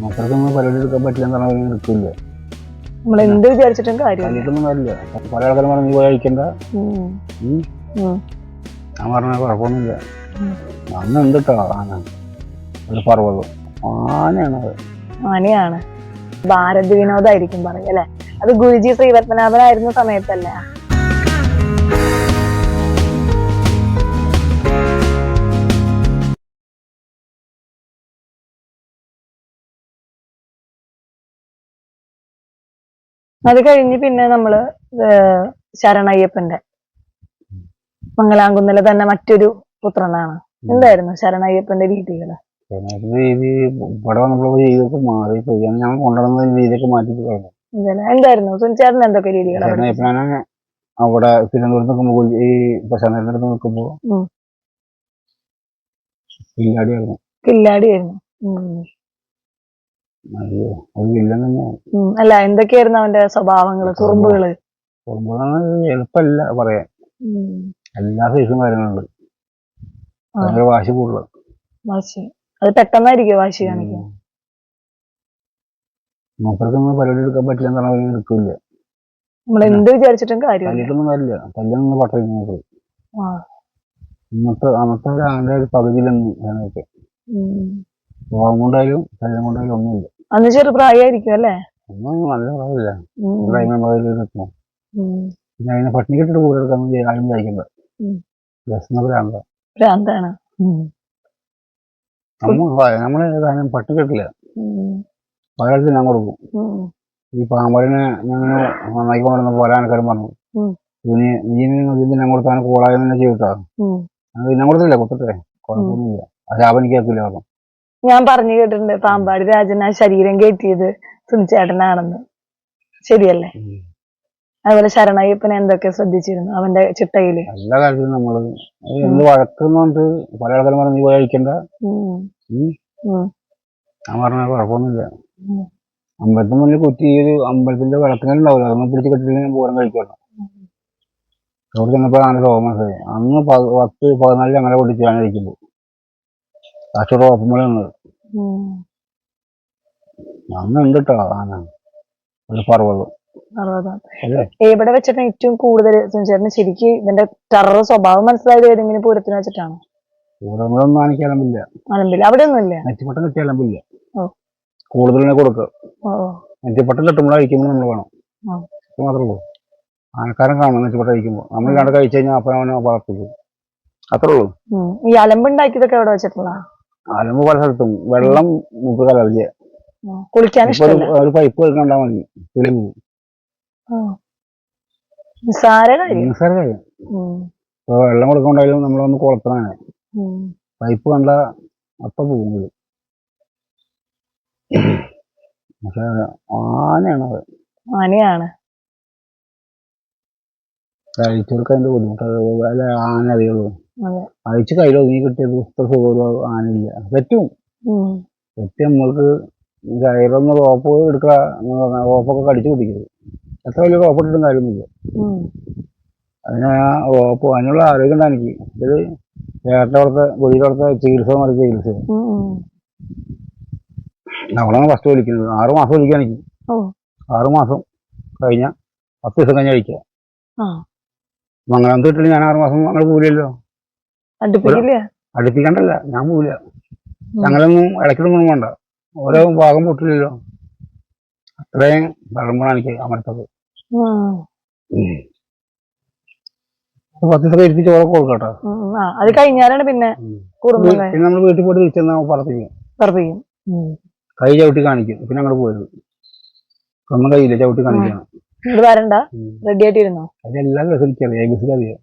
മൂപ്പർക്കൊന്നും പരിപാടി എടുക്കാൻ പറ്റില്ല എന്ന് പറഞ്ഞാൽ എടുക്കില്ല? നമ്മൾ എന്ത് വിചാരിച്ചിട്ടും കാര്യമില്ല. കണ്ടിട്ടൊന്നും വരില്ല പല ആൾക്കാരും പറഞ്ഞു പോയി കഴിക്കണ്ട. ഉം. ഉം. ഉം. ഞാൻ പറഞ്ഞ കുഴപ്പമൊന്നുമില്ല. അന്ന് എന്തിട്ടോ? ആന. ഒരു പർവതം. ആനയാണ് അത്. ആനയാണ്. ഭാരത് വിനോദായിരിക്കും പറയും അല്ലെ? അത് ഗുരുജി ശ്രീപത്മനാഭനായിരുന്ന സമയത്തല്ലേ? അത് കഴിഞ്ഞ് പിന്നെ നമ്മൾ ശരണയ്യപ്പന്റെ മംഗലാംകുന്നിലെ തന്നെ മറ്റൊരു പുത്രനാണ്. എന്തായിരുന്നു ശരണയ്യപ്പന്റെ രീതികൾ? രീതി ഇവിടെ വന്നപ്പോൾ രീതിയൊക്കെ കൊണ്ടുവന്ന രീതിയൊക്കെ മാറ്റി കളഞ്ഞു? എന്തായിരുന്നു? സുനിച്ചേട്ടൻ എന്തൊക്കെ രീതികളാണ് ഞാൻ അവിടെ തിരുവനന്തപുരത്ത് നിൽക്കുമ്പോൾ ഈ പ്രശാന്തന്റെ അടുത്ത് കില്ലാടിയായിരുന്നു. ഉം. അയ്യോ. അല്ല എന്തൊക്കെയായിരുന്നു അവന്റെ സ്വഭാവങ്ങൾ കുറുമ്പുകൾ? എളുപ്പല്ല എളുപ്പമല്ല പറയാൻ. എല്ലാ സൈസും കാര്യങ്ങളുണ്ട്. ഭയങ്കര വാശി കൂടുതൽ വാശി. അത് പെട്ടെന്നായിരിക്കും വാശി കാണിക്കുക മൂപ്പർക്കൊന്നും പരിപാടി എടുക്കാൻ പറ്റില്ല എന്ന് പറഞ്ഞാൽ എടുക്കില്ല. നമ്മൾ എന്ത് വിചാരിച്ചിട്ടും കാര്യമില്ല. തല്ലിട്ടൊന്നും വരില്ല. തല്ലൊന്നും മൂപ്പർ ഇന്നത്തെ അന്നത്തെ ഒരു ആന്റെ ഒരു പകുതിയിലൊന്നും ഉം. പോകാൻ കൊണ്ടായാലും തല്ലും കൊണ്ടായാലും ഒന്നുമില്ല. അന്ന് ചെറുപ്രായമായിരിക്കും അല്ലേ? ഒന്നും നല്ല പ്രായമില്ല. പിന്നെ അതിനെ കൂടെ എടുക്കാൻ ആരും വേണ്ട ഭ്രാന്താണ്. നമ്മൾ നമ്മളെ ഏതായാലും പട്ടിണി കെട്ടില്ല. ഉം. പകരത്തിൽ ഞാൻ കൊടുക്കും. ഈ പാമ്പടിനെ ഞങ്ങൾ നന്നായി കൊണ്ടുവന്ന പോലെ ആൾക്കാരും പറഞ്ഞു. ഇനി ഇതിന് നീ ഞാൻ കൊടുത്താൽ കൂടാതെ തന്നെ ചെയ്തിട്ടാ ഞാൻ കൊടുത്തില്ല കൊടുത്തിട്ടേ. കുഴപ്പമൊന്നുമില്ല. ലാഭം എനിക്ക് കേൾക്കില്ല പറഞ്ഞു ഞാൻ പറഞ്ഞു കേട്ടിട്ടുണ്ട് പാമ്പാടി രാജൻ ആ ശരീരം കയറ്റിയത് സുനിച്ചേട്ടനാണെന്ന്. ശരിയല്ലേ? അതുപോലെ ശരണയ്യപ്പനെ എന്തൊക്കെ ശ്രദ്ധിച്ചിരുന്നു അവന്റെ ചിട്ടയിൽ? എല്ലാ കാര്യത്തിലും നമ്മൾ എന്ത് വഴക്കുന്നുണ്ട് പല ആൾക്കാരും പറഞ്ഞു പോയി. ഞാൻ പറഞ്ഞ കുഴപ്പമൊന്നുമില്ല. അമ്പലത്തിന് മുന്നിൽ കുറ്റി ഈ ഒരു അമ്പലത്തിന്റെ വിളക്കുണ്ടാവില്ല അതൊന്നും പിടിച്ച് കെട്ടിട്ട് ഞാൻ പൂരം കഴിക്കണം അവിടെ ചെന്നപ്പോൾ തോമസ് അന്ന് പത്ത് പതിനാലിൽ അങ്ങനെ പൊട്ടിച്ച് ഞാൻ ഇരിക്കുമ്പോൾ കാശോട് ഓപ്പുമ്പോഴേ വന്നത് ഉം. അന്ന് ഉണ്ട് കേട്ടോ ആന. ഒരു പർവതം. എവിടെ വെച്ചിട്ടാണ് ഏറ്റവും കൂടുതൽ സുനിച്ചേട്ടന് ശരിക്ക് ഇതിന്റെ ടെറർ സ്വഭാവം മനസ്സിലായത് ഏതെങ്കിലും പൂരത്തിന് വെച്ചിട്ടാണ്? പൂരങ്ങളൊന്നും ആനിക്കാലമ്പില്ല മലമ്പിൽ അവിടെ ഒന്നുമില്ല നെറ്റിപ്പട്ടം കിട്ടിയാലമ്പില്ല ഓ. കൂടുതലിനെ കൊടുക്കുക. നെറ്റിപ്പട്ടം കിട്ടുമ്പോൾ കഴിക്കുമ്പോൾ നമ്മൾ വേണം. മാത്രമേ ഉള്ളൂ. ആനക്കാരൻ കാണും നെറ്റിപ്പട്ടം കഴിക്കുമ്പോൾ. നമ്മൾ കണ്ട് കഴിച്ചു കഴിഞ്ഞാൽ അപ്പം അവനെ വളർത്തിക്കും. അത്രേ ഉള്ളൂ. ഈ അലമ്പുണ്ടാക്കിയതൊക്കെ എവിടെ വെച്ചിട്ടുള്ള ആലമ്പ് പല സ്ഥലത്തും. വെള്ളം മുമ്പ് കലവില്ല കുളിക്കാൻ ഒരു ഇഷ്ടമല്ല ഒരു പൈപ്പ് കണ്ടാൽ മതി. കിളി പോകും നിസ്സാര കാര്യം. നിസ്സാര കാര്യം. ഇപ്പൊ വെള്ളം കൊടുക്കണ്ടായാലും നമ്മളൊന്ന് കുളത്തണേ ഉം. പൈപ്പ് കണ്ട അപ്പൊ പോകും ഇത്. പക്ഷെ ആനയാണ് അത് ആനയാണ്. കഴിച്ചു കൊടുക്കാൻ അതിന്റെ ബുദ്ധിമുട്ട്? ആന അറിയുള്ളൂ അതെ. അഴിച്ച് കയ്യിലോ നീ കിട്ടിയത് ഇത്ര സുഖമോ ആനില്ല പറ്റും. പറ്റും നമ്മൾക്ക് കയറൊന്ന് റോപ്പ് എടുക്കുക റോപ്പൊക്കെ കടിച്ചു കുടിക്കരുത് എത്ര വലിയ റോപ്പ് ഇട്ടിട്ടും കാര്യമൊന്നുമില്ല. അതിന് ആ റോപ്പ് അതിനുള്ള ആരോഗ്യം ഉണ്ടാ എനിക്ക് ഇത് ചേട്ടോടത്തെ ഗുരുവിനോടത്തെ ചികിത്സ പറഞ്ഞ ചികിത്സ. നമ്മളാണ് ഫസ്റ്റ് വിളിക്കുന്നത്. ആറ് മാസം വിളിക്കാൻ എനിക്ക്. ആറ് മാസം കഴിഞ്ഞ പത്ത് ദിവസം കഴിഞ്ഞ് കഴിക്കുക മംഗലാന്ത് കിട്ടില്ല ഞാൻ ആറ് മാസം ഞങ്ങൾ പോവില്ലല്ലോ അടുപ്പിക്കില്ല അടുപ്പിക്കണ്ടല്ല ഞാൻ പോവില്ല. ഞങ്ങളൊന്നും ഇടയ്ക്കിടൊന്നും വേണ്ട. ഓരോ ഭാഗം പൊട്ടില്ലല്ലോ. അത്രയും തഴമ്പണ എനിക്ക് അമർത്തത്. പത്ത് ദിവസം കൊടുക്കട്ടോ അത് കഴിഞ്ഞാലാണ് പിന്നെ നമ്മൾ വീട്ടിൽ പോയിട്ട് തിരിച്ചെന്നാ പറപ്പിക്കും. പറപ്പിക്കും. കൈ ചവിട്ടി കാണിക്കും. പിന്നെ അങ്ങോട്ട് പോയത് ഒന്നും കയ്യില്ല ചവിട്ടി കാണിക്കണം. വരണ്ട. ഉം. റെഡി ആയിട്ടിരുന്നോ? അതെല്ലാ ദിവസം എനിക്കറിയാം. എ അറിയാം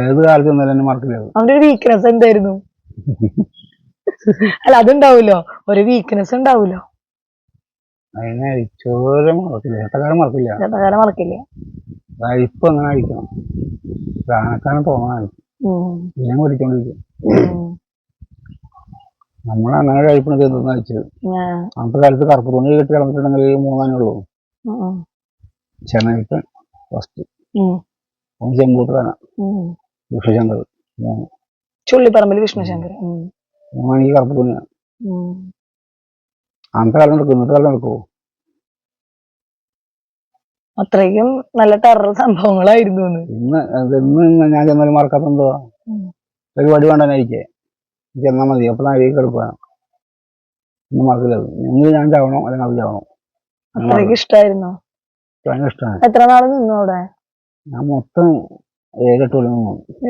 ഏത് കാലത്ത് മറക്കില്ല. അവന്റെ ഒരു വീക്ക്നെസ് എന്തായിരുന്നു അല്ല അതുണ്ടാവൂലോ ഒരു വീക്ക്നെസ് ഉണ്ടാവൂലോ അതിനെ ചോര മറക്കില്ല ഏട്ടക്കാരൻ മറക്കില്ല ചേട്ടക്കാലം മറക്കില്ല ഇപ്പൊ അങ്ങനെ അടിക്കണം ആനക്കാരൻ തോന്നാൻ ഉം. ഞാൻ പഠിച്ചോണ്ടിരിക്കും ഉം. നമ്മൾ അങ്ങനെ കഴിപ്പണത് എന്തെന്ന് വെച്ചത് ആ. അന്നത്തെ കാലത്ത് കറുപ്പ് തുണി കെട്ടി കിടന്നിട്ടുണ്ടെങ്കിൽ മൂന്നാനേ ഉള്ളൂ ഉം. ഉം. ചെന്നൈപ്പൻ ഫസ്റ്റ് ഉം. ഒന്ന് ചെമ്പൂട്ടറാന വിഷ്ണുശങ്കർ. ചുള്ളിപ്പറമ്പിൽ വിഷ്ണുശങ്കർ. ഈ കറുപ്പ് തുണിയാണ്. അന്നത്തെ കാലം നടക്കും ഇന്നത്തെ കാലം നടക്കുമോ അത്രയ്ക്കും നല്ല ടെറർ സംഭവങ്ങളായിരുന്നു. ഇന്ന് ഇന്ന് ഞാൻ ചെന്നാലും മറക്കാത്ത എന്തോ ഉം. പരിപാടി വേണ്ടനായിരിക്കേ ചെന്നാൽ മതി. അപ്പോൾ നാഴിക കിടക്കുക ഇന്ന് മറക്കില്ല ഇന്ന് ഞാൻ ചാവണം? അല്ലെങ്കിൽ അത് ചാവണം? അത്രയ്ക്ക് ഇഷ്ടായിരുന്നു? ഭയങ്കര ഇഷ്ടമാണ് എത്ര നാൾ നിന്നു അവിടെ? ഞാൻ മൊത്തം ഏഴെട്ട് കൊല്ലം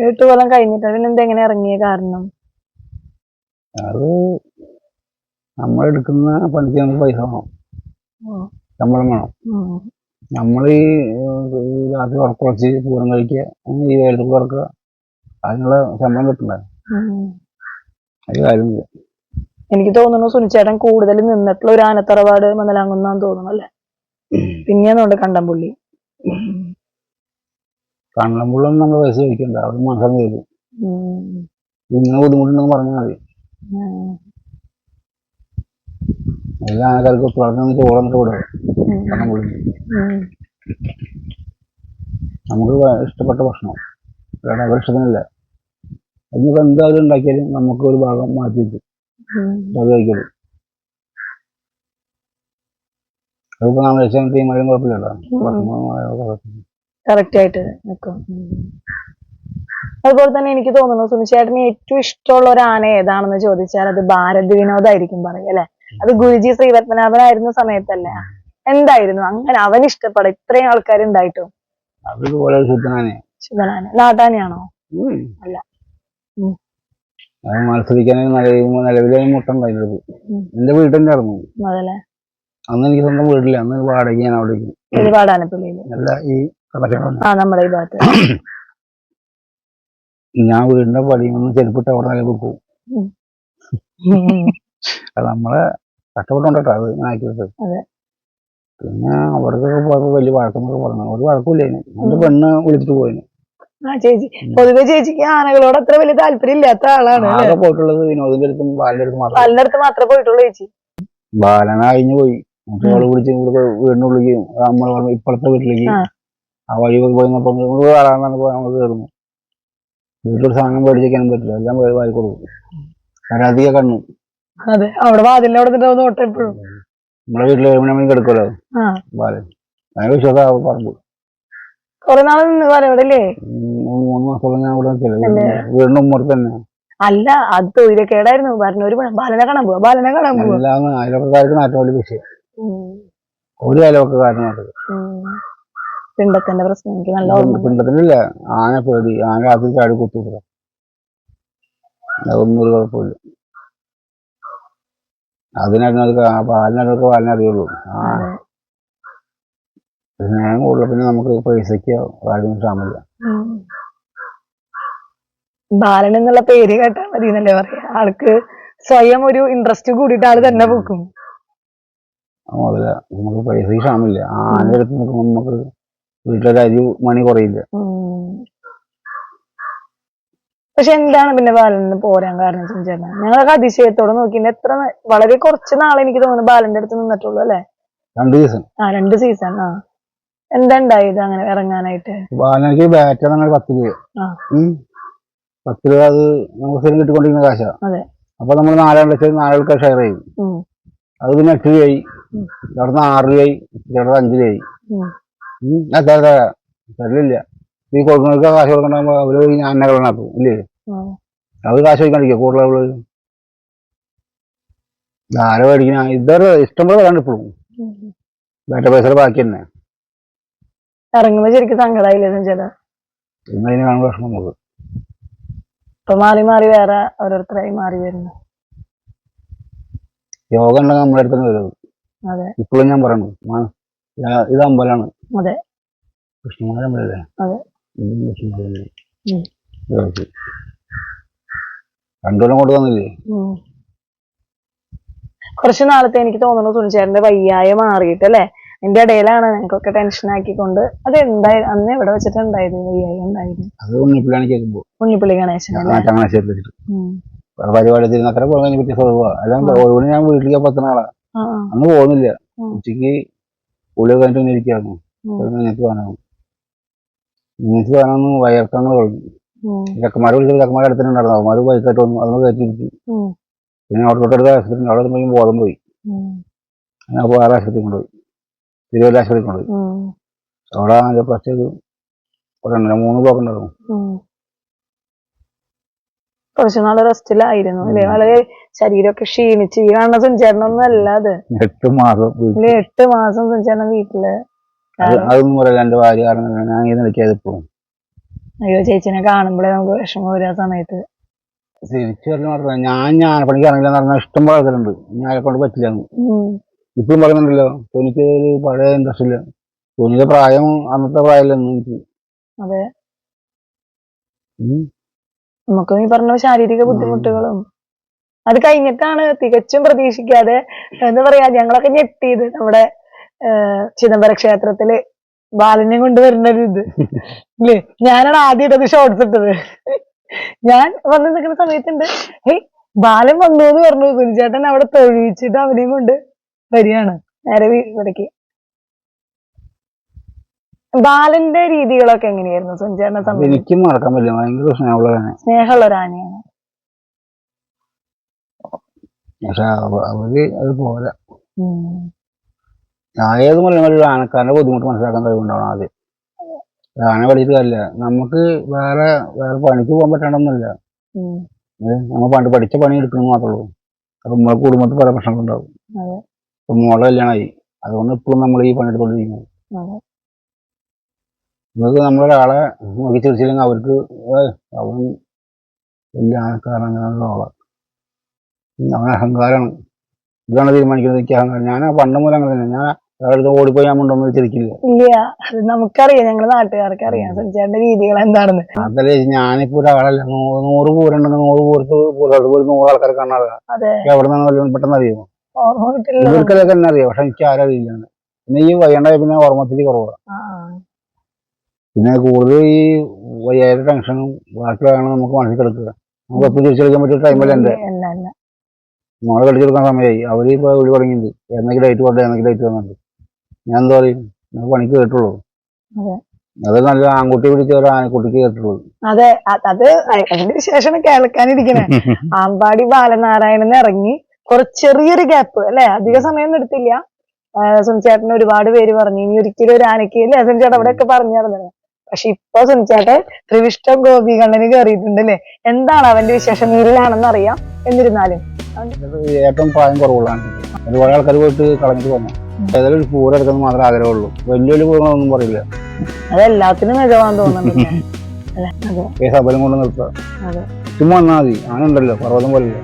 എട്ട് കൊല്ലം കഴിഞ്ഞിട്ട് പിന്നെ എങ്ങനെ ഇറങ്ങിയ കാരണം? അത് നമ്മളെടുക്കുന്ന പണിക്ക് നമുക്ക് പൈസ വേണം. ശമ്പളം വേണം. ഉം. നമ്മൾ ഈ ഏഹ്, ഈ രാത്രി ഉറക്കുറച്ച് പൂരം കഴിക്കുക അങ്ങനെ ഈ വേലത്ത് ഉറക്കുക അതിനുള്ള ശമ്പളം കിട്ടണ്ടേ? ഉം. ഒരു കാര്യമില്ല. എനിക്ക് തോന്നുന്നു സുനിച്ചേട്ടൻ കൂടുതൽ നിന്നിട്ടുള്ള ഒരു ആനത്തറവാട് മന്നലാങ്ങുന്ന തോന്നുന്നു അല്ലെ? പിന്നെയാന്നുണ്ട് കണ്ടംപുള്ളി. കണ്ണമ്പുള്ളൊന്നും നമ്മൾ പൈസ ചോദിക്കണ്ട അവർ മാസം തരും. ഇങ്ങനെ ബുദ്ധിമുട്ടുണ്ടെന്ന് പറഞ്ഞാൽ മതി. എല്ലാ ആൾക്കാർക്കും പറഞ്ഞു ചോറന്നിട്ട് കൂടെ. കണ്ണമ്പുള്ളി. നമുക്ക് ഇഷ്ടപ്പെട്ട ഭക്ഷണം അല്ലാതെ അവരുടെ ഇഷ്ടത്തിനല്ല അതിനിപ്പോൾ എന്തായാലും ഉണ്ടാക്കിയാലും നമുക്ക് ഒരു ഭാഗം മാറ്റി വെക്കും കഴിക്കരുത് അതിപ്പോൾ നമ്മൾ വെച്ചാൽ കുഴപ്പമില്ലല്ലോ ഭക്ഷണം കറക്റ്റ് ആയിട്ട് നിൽക്കും. അതുപോലെ തന്നെ എനിക്ക് തോന്നുന്നു സുനിച്ചേട്ടന് ഏറ്റവും ഇഷ്ടമുള്ള ഒരു ആന ഏതാണെന്ന് ചോദിച്ചാൽ അത് ഭാരത് വിനോദായിരിക്കും പറയും അല്ലെ? അത് ഗുരുജി ശ്രീപത്മനാഭനായിരുന്ന സമയത്തല്ലേ? എന്തായിരുന്നു? അങ്ങനെ അവൻ ഇഷ്ടപ്പെടാം. ഇത്രയും ആൾക്കാർ ഉണ്ടായിട്ടും. ശിവനാന നാട്ടാനെയാണോ? അല്ല. നിലവിൽ നിലവിലെ. എന്റെ ഇറങ്ങും അന്ന് എനിക്ക് സ്വന്തം വീട്ടില്ല അന്ന് വാടകയാണ് അവിടെ അല്ല ഈ ആ നമ്മുടെ ഈ ഭാഗത്ത്. ഞാൻ വീടിന്റെ പടിയിൽ നിന്ന് ചെരുപ്പിട്ട് അവിടെ നല്ല പോകും. അത് നമ്മളെ കഷ്ടപ്പെട്ടുണ്ടോ അത് ആക്കിയത്. പിന്നെ അവിടേക്കൊക്കെ പോയപ്പോ വലിയ വഴക്കെന്നൊക്കെ പറഞ്ഞു. ഒരു വഴക്കില്ല എന്റെ പെണ്ണ് വിളിച്ചിട്ട് പോയിന്. ചേച്ചി. പൊതുവെ ചേച്ചിക്ക് ആനകളോട് അത്ര വലിയ താല്പര്യം ഇല്ലാത്ത ആളാണ് ആകെ പോയിട്ടുള്ളത് വിനോദിന്റെ അടുത്തും ബാലിന്റെ അടുത്തും മാത്രം. ബാലിന്റെ അടുത്ത് മാത്രമേ പോയിട്ടുള്ളൂ ചേച്ചി. ബാലന കഴിഞ്ഞു പോയി. മറ്റേ പിടിച്ച് വീടിനുള്ളിലേക്ക് നമ്മളെ ഇപ്പോഴത്തെ വീട്ടിലേക്ക് ആ. വഴി പോയി നോക്കുമ്പോൾ നമുക്ക് കയറാന്നാണ് നമ്മൾ കയറുന്നു വീട്ടിലൊരു സാധനം മേടിച്ചേക്കാനും പറ്റില്ല എല്ലാം വാരി കൊടുക്കും അധികം കണ്ണു അതെ അവിടെ വാതിലിന്റെ അവിടെ നിന്നിട്ട് നോട്ടം എപ്പോഴും നമ്മളെ വീട്ടിൽ ഏഴ് മണി മണിക്ക് എടുക്കുമല്ലോ ഭയങ്കര വിശ്വാസം പറമ്പ് കൊറേ നാൾ നിന്ന് വരെ ഇവിടെ അല്ലേ മൂന്ന് മാസത്തോളം ഞാൻ ഇവിടെ നിൽക്കില്ല അല്ലേ? വീടിന്റെ ഉമ്മർത്ത് തന്നെ അല്ല അത് തൊഴിലക്കേടായിരുന്നു പറഞ്ഞു ഒരു ബാലനെ കാണാൻ പോവാ ബാലനെ കാണാൻ പോവാ എല്ലാം അയൽവക്കക്കാർക്ക് നാട്ടം വലിയ വിഷയം. ഒരു അയൽവക്കക്കാരനായിട്ട് ഉം. പിണ്ടത്തിന്റെ പ്രശ്നം. എനിക്ക് നല്ല ഓർമ്മ പിണ്ടത്തിനില്ല. ആന പേടി. ആന രാത്രി ചാടി കുത്തിക്കുക അതൊന്നും ഒരു കുഴപ്പമില്ല. അതിനൊക്കെ പാലിനൊക്കെ പാലിനറിയുള്ളൂ ആ. സ്നേഹം കൂടുതൽ പിന്നെ നമുക്ക് പൈസയ്ക്ക് കാര്യം ക്ഷാമില്ല. ബാലൻ എന്നുള്ള പേര് കേട്ടാൽ മതി എന്നല്ലേ പറയാ. ആൾക്ക് സ്വയം ഒരു ഇൻട്രസ്റ്റ് കൂടിയിട്ട് ആൾ തന്നെ പോക്കും മുതല നമുക്ക് പൈസ ക്ഷാമില്ല ആ ആന്റെ അടുത്ത് നിൽക്കുമ്പോൾ നമുക്ക് വീട്ടിലൊരു അരി മണി കുറയില്ല. പക്ഷെ എന്താണ് പിന്നെ ബാലന് പോരാൻ കാരണം ചോദിച്ചാൽ ഞങ്ങളൊക്കെ അതിശയത്തോടെ നോക്കിയിട്ട് എത്ര വളരെ കുറച്ച് നാളെ എനിക്ക് തോന്നുന്നു ബാലന്റെ അടുത്ത് നിന്നിട്ടുള്ളൂ അല്ലെ? രണ്ട് സീസൺ ആ രണ്ട് സീസൺ ആ. എന്താ ഉണ്ടായത് അങ്ങനെ ഇറങ്ങാനായിട്ട്? ബാലനക്ക് ബാറ്റ് അങ്ങനെ പത്ത് രൂപ. പത്ത് രൂപ അത് നമുക്ക് സ്ഥിരം കിട്ടിക്കൊണ്ടിരിക്കുന്ന കാശാ. അതെ. അപ്പൊ നമ്മൾ നാലാൾ ലക്ഷം നാലാൾക്ക് ഷെയർ ചെയ്യും. അത് പിന്നെ എട്ട് രൂപയായി. ഇവിടുന്ന് ആറ് രൂപയായി. ഇവിടെ അഞ്ച് രൂപയായി. അത്ര അത്ര തരില്ല ഈ കൊടുക്കുന്നവർക്ക് കാശ് കൊടുക്കണ്ടാകുമ്പോ അവർ ഈ അന്നകളാക്കും ഇല്ലേ അവർ കാശ് കൂടുതൽ അവൾ? ധാര മേടിക്കുന്ന ഇതൊരു ഇഷ്ടംപോലെ വരാണ്ട് ഇപ്പോഴും. ബാറ്റ പൈസ ബാക്കി തന്നെ ഇറങ്ങുമ്പോ ശരിക്കും സങ്കടമായില്ലേ ചേട്ടാ ഇന്ന് അതിന് കാണുമ്പോൾ വിഷമം നമുക്ക് ഇപ്പൊ മാറി മാറി വേറെ ഓരോരുത്തരായി മാറി വരുന്നു. യോഗ ഉണ്ടെങ്കിൽ നമ്മുടെ അടുത്ത് തന്നെ വരും അതെ. ഇപ്പോഴും ഞാൻ പറയുന്നു ഇത് അമ്പലമാണ്. അതെ. അമ്പലല്ലേ അതെ. രണ്ടുകൊല്ലം കൊണ്ട് തന്നില്ലേ കുറച്ച് നാളത്തെ എനിക്ക് തോന്നുന്നു തുണിച്ചേരന്റെ വയ്യായ മാറിയിട്ട് അല്ലെ എന്റെ ഇടയിലാണ് ഞങ്ങൾക്കൊക്കെ ടെൻഷൻ ആക്കിക്കൊണ്ട്. അത് എന്തായി അന്ന് എവിടെ വെച്ചിട്ട് ഉണ്ടായത് വയ്യായ ഉണ്ടായിരുന്നു അത് ഉണ്ണിപ്പിള്ളാണ് കേൾക്കുമ്പോൾ ഉണ്ണിപ്പള്ളി ഗണേശൻ. പരിപാടി തിരുന്നക്കര പോകാൻ പറ്റിയ സ്വഭാവ. അല്ലാണ്ട് ഒഴിവിന് ഞാൻ വീട്ടിലേക്ക് പത്തനാളാ. അന്ന് പോകുന്നില്ല. ഉച്ചയ്ക്ക് പുള്ളി കഴിഞ്ഞിട്ട് ഇരിക്കായിരുന്നു നിങ്ങൾക്ക് പോകാനാവും നിങ്ങൾക്ക് പോകാനൊന്നും വയർക്കങ്ങൾ കളഞ്ഞു. ചക്കന്മാർ വിളിച്ചത് വിളിച്ചപ്പോൾ ചക്കന്മാരെ അടുത്തുണ്ടായിരുന്നു അവന്മാർ ബൈക്കായിട്ട് വന്നു. അതൊന്ന് കയറ്റി ഇരുത്തി ഉം. പിന്നെ അവിടെ തൊട്ടടുത്ത ആശുപത്രി അവിടെ പോയി ബോധം പോയി. അങ്ങനെ അപ്പോൾ വേറെ ആശുപത്രി കൊണ്ടുപോയി. തിരുവല്ല ആശുപത്രി കൊണ്ടുപോയി. അവിടെ അതിന്റെ ഫസ്റ്റ് രണ്ടര മൂന്ന് ബ്ലോക്ക് ഉണ്ടായിരുന്നു. കുറച്ചു നാൾ റെസ്റ്റിലായിരുന്നു അല്ലെ. വളരെ ശരീരമൊക്കെ ക്ഷീണിച്ച്. ഈ കാണുന്ന സഞ്ചാരണം ഒന്നും അത്. എട്ട് മാസം എട്ട് മാസം സഞ്ചാരണം വീട്ടിൽ. അത് അതൊന്നും പറയില്ല എന്റെ ഭാര്യ കാരണം ഞാൻ ഇങ്ങനെ നിൽക്കാതെ ഇപ്പോഴും. അയ്യോ ചേച്ചിനെ കാണുമ്പോഴേ നമുക്ക് വിഷമം വരും ആ സമയത്ത്. തിരിച്ചു വരൽ മാത്രമല്ല ഞാൻ ഞാനപ്പണിക്ക് ഇറങ്ങില്ല എന്ന് പറഞ്ഞാൽ ഇഷ്ടം പോലെ ആൾക്കാരുണ്ട്. ഞാൻ കൊണ്ട് പറ്റില്ല. ഇപ്പോഴും പറയുന്നുണ്ടല്ലോ എനിക്ക് ഒരു പഴയ ഇൻട്രസ്റ്റ് ഇല്ല. തോന്നിയ പ്രായം അന്നത്തെ പ്രായമല്ലെന്ന് എനിക്ക്. അതെ. നമുക്ക് ഈ പറഞ്ഞ ശാരീരിക ബുദ്ധിമുട്ടുകളും. അത് കഴിഞ്ഞിട്ടാണ് തികച്ചും പ്രതീക്ഷിക്കാതെ എന്താ പറയാ ഞങ്ങളൊക്കെ ഞെട്ടിയത് നമ്മുടെ ചിദംബര ക്ഷേത്രത്തിൽ ബാലനെ കൊണ്ടുവരുന്ന ഒരു ഇത്. ഇല്ലേ? ഞാനാണ് ആദ്യം ഇട്ടത് ഷോർട്സ് ഇട്ടത്. ഞാൻ വന്ന് നിൽക്കുന്ന സമയത്തുണ്ട്. ഹേയ് ബാലൻ വന്നു എന്ന് പറഞ്ഞു. സുനിച്ചേട്ടൻ അവിടെ തൊഴിച്ചിട്ട് അവനെയും കൊണ്ട് വരികയാണ്. നേരെ ഇവിടേക്ക്. ബാലന്റെ രീതികളൊക്കെ എങ്ങനെയായിരുന്നു സുനിച്ചേട്ടനെ അത് സംബന്ധിച്ച്? എനിക്കും മറക്കാൻ പറ്റില്ല. ഭയങ്കര സ്നേഹമുള്ള ഒരു ആനയാണ് പക്ഷെ അവ- അവർ അത് പോരാ ഉം. ഏത് മുതലും ആനക്കാരന്റെ ബുദ്ധിമുട്ട് മനസ്സിലാക്കാൻ കഴിവുണ്ടാവണം ആദ്യം. ആന പഠിച്ചിട്ട് കാര്യമില്ല. നമുക്ക് വേറെ വേറെ പണിക്ക് പോകാൻ പറ്റണമെന്നില്ല. നമ്മൾ പണ്ട് പഠിച്ച പണി എടുക്കണം മാത്രമേ ഉള്ളൂ. അപ്പൊ നമ്മളെ കുടുംബത്തിൽ പല പ്രശ്നങ്ങളുണ്ടാവും. ഇപ്പൊ മോളെ കല്യാണമായി. അതുകൊണ്ട് ഇപ്പോഴും നമ്മൾ ഈ പണി എടുത്തോണ്ടിരിക്കുന്നത് അതെ. നമുക്ക് നമ്മളൊരാളെ നോക്കി ചിരിച്ചില്ലെങ്കിൽ അവർക്ക് അവൻ വലിയ ആൾക്കാരൻ അങ്ങനെയുള്ള ആളാണ് അവൻ അഹങ്കാരമാണ്. ഇതാണ് തീരുമാനിക്കുന്നത്. എനിക്ക് അഹങ്കാരം. ഞാൻ പണ്ട് മുതൽ അങ്ങനെ തന്നെ. ഞാൻ ഒരാളുടെ ഓടിപ്പോയി ഞാൻ ചിരിക്കില്ല ഇല്ല അത് നമുക്കറിയാം ഞങ്ങൾ നാട്ടുകാർക്ക് അറിയാം. സഞ്ചാരിന്റെ രീതികൾ എന്താണെന്ന്. അതല്ലേ ഞാനിപ്പോ ഒരാളല്ല. നൂറ് നൂറ് പൂരുണ്ടെങ്കിൽ നൂറ് പൂർത്ത് പൂരത്ത് ഒരു നൂറ് ആൾക്കാർ കാണാറില്ല അതെ. എവിടെ നിന്നാണ് പെട്ടെന്ന് അറിയുമോ? ഇവർക്കതൊക്കെ തന്നെ അറിയാം പക്ഷെ എനിക്ക് ആരും അറിയില്ല. പിന്നെ ഈ വയ്യണ്ടായ പിന്നെ ഓർമ്മത്തിൽ കുറവാണ് പിന്നെ കൂടുതൽ ഈ വയ്യായ ടെൻഷനും ബാക്കിയാണ് നമുക്ക് മനസ്സിൽ കിടക്കുക നമുക്ക് എപ്പോഴും തിരിച്ചു കളിക്കാൻ പറ്റിയ ടൈമല്ല എന്റെ നമ്മളെ കളിച്ചെടുക്കാൻ സമയമായി അവർ ഇപ്പൊ വിളി തുടങ്ങിയിട്ടുണ്ട്. എന്നൊക്കെ ഡേറ്റ് കൊണ്ട് എന്നൊക്കെ ഡേറ്റ് വന്നിട്ടുണ്ട് ഞാൻ എന്താ പറയും പണിക്ക് കേട്ടുള്ളൂ അതെ. നല്ല ആൺകുട്ടി പിടിച്ച ഒരു ആൺകുട്ടിക്ക് കേട്ടുള്ളൂ അതെ അത് അതിന്റെ വിശേഷം കേൾക്കാനിരിക്കണേ. ആമ്പാടി ബാലനാരായണൻ ഇറങ്ങി കുറച്ച് ചെറിയൊരു ഗ്യാപ്പ് അല്ലെ? അധിക സമയം എടുത്തില്ല. സുനിച്ചേട്ടന് ഒരുപാട് പേര് പറഞ്ഞു. ഇനി ഒരിക്കലും ഒരു ആനയ്ക്ക് അല്ലെ? സുനിച്ചേട്ടൻ അവിടെ ഒക്കെ പറഞ്ഞു നടന്നത് പക്ഷെ ഇപ്പൊ സുനിച്ചേട്ടൻ ത്രിവിഷ്ടം ഗോപികണ്ണന് കയറിയിട്ടുണ്ട് അല്ലെ? എന്താണ് അവന്റെ വിശേഷം? വീട്ടിലാണെന്ന് അറിയാം എന്നിരുന്നാലും. ഏറ്റവും പ്രായം കുറവുള്ളതാണ്. ഒരുപാട് ആൾക്കാർ പോയിട്ട് കളഞ്ഞിട്ട് വന്നു ഏതായാലും ഒരു പൂരം എടുക്കുന്നത് മാത്രമേ ആഗ്രഹമുള്ളൂ. വലിയ വലിയ പൂരങ്ങളൊന്നും പറയില്ല. അതെല്ലാത്തിനും മികവാന്ന് തോന്നുന്നുണ്ട് ഈ സബലം കൊണ്ട് നിർത്തുക. ചുമ്മാ വന്നാൽ മതി. ഉണ്ടല്ലോ. പർവതം പോലെയല്ല?